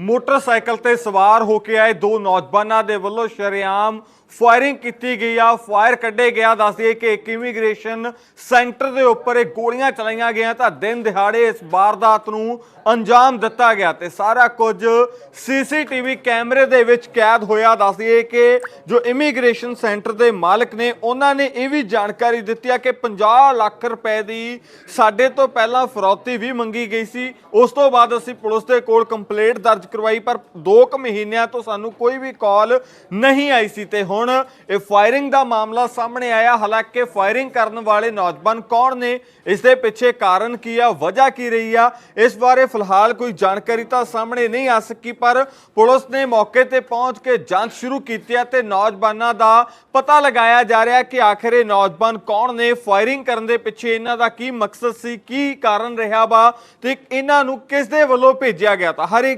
Motorcycle ਤੇ ਸਵਾਰ ਹੋ ਕੇ ਆਏ ਦੋ ਨੌਜਵਾਨਾਂ ਦੇ ਵੱਲੋਂ ਸ਼ਰੇਆਮ ਫਾਇਰਿੰਗ ਕੀਤੀ ਗਈ ਆ। ਫਾਇਰ ਕੱਢੇ ਗਿਆ। ਦੱਸਦੀਏ ਕਿ ਇੱਕ ਇਮੀਗ੍ਰੇਸ਼ਨ ਸੈਂਟਰ ਦੇ ਉੱਪਰ ਇਹ ਗੋਲੀਆਂ ਚਲਾਈਆਂ ਗਈਆਂ ਤਾਂ ਦਿਨ ਦਿਹਾੜੇ ਇਸ ਵਾਰਦਾਤ ਨੂੰ ਅੰਜਾਮ ਦਿੱਤਾ ਗਿਆ ਤੇ ਸਾਰਾ ਕੁਝ ਸੀਸੀਟੀਵੀ ਕੈਮਰੇ ਦੇ ਵਿੱਚ ਕੈਦ ਹੋਇਆ। ਦੱਸਦੀਏ ਕਿ ਜੋ ਇਮੀਗ੍ਰੇਸ਼ਨ ਸੈਂਟਰ ਦੇ ਮਾਲਕ ਨੇ, ਉਹਨਾਂ ਨੇ ਇਹ ਵੀ ਜਾਣਕਾਰੀ ਦਿੱਤੀ ਆ ਕਿ 50 ਲੱਖ ਰੁਪਏ ਦੀ ਸਾਡੇ ਤੋਂ ਪਹਿਲਾਂ ਫਰੌਤੀ ਵੀ ਮੰਗੀ ਗਈ ਸੀ। ਉਸ ਤੋਂ ਬਾਅਦ ਅਸੀਂ ਪੁਲਿਸ ਦੇ ਕੋਲ ਕੰਪਲੇਂਟ ਦਰਜ ਕਰਵਾਈ, ਪਰ 2 ਕੁ ਮਹੀਨਿਆਂ ਤੋਂ ਸਾਨੂੰ ਕੋਈ ਵੀ ਕਾਲ ਨਹੀਂ ਆਈ ਸੀ ਤੇ ਹੁਣ ਇਹ ਫਾਇਰਿੰਗ ਦਾ ਮਾਮਲਾ ਸਾਹਮਣੇ ਆਇਆ। ਹਾਲਾਂਕਿ ਫਾਇਰਿੰਗ ਕਰਨ ਵਾਲੇ ਨੌਜਵਾਨ ਕੌਣ ਨੇ, ਇਸ ਦੇ ਪਿੱਛੇ ਕਾਰਨ ਕੀ ਆ, ਵਜ੍ਹਾ ਕੀ ਰਹੀ ਆ, ਇਸ ਬਾਰੇ ਫਿਲਹਾਲ ਕੋਈ ਜਾਣਕਾਰੀ ਤਾਂ ਸਾਹਮਣੇ ਨਹੀਂ ਆ ਸਕੀ, ਪਰ ਪੁਲਿਸ ਨੇ ਮੌਕੇ ਤੇ ਪਹੁੰਚ ਕੇ ਜਾਂਚ ਸ਼ੁਰੂ ਕੀਤੀ ਹੈ ਤੇ ਨੌਜਵਾਨਾਂ ਦਾ ਪਤਾ ਲਗਾਇਆ ਜਾ ਰਿਹਾ ਕਿ ਆਖਿਰ ਇਹ ਨੌਜਵਾਨ ਕੌਣ ਨੇ, ਫਾਇਰਿੰਗ ਕਰਨ ਦੇ ਪਿੱਛੇ ਇਹਨਾਂ ਦਾ ਕੀ ਮਕਸਦ ਸੀ, ਕੀ ਕਾਰਨ ਰਿਹਾ ਵਾ, ਤੇ ਇਹਨਾਂ ਨੂੰ ਕਿਸ ਦੇ ਵੱਲੋਂ ਭੇਜਿਆ ਗਿਆ ਤਾਂ? ਹਰ ਇੱਕ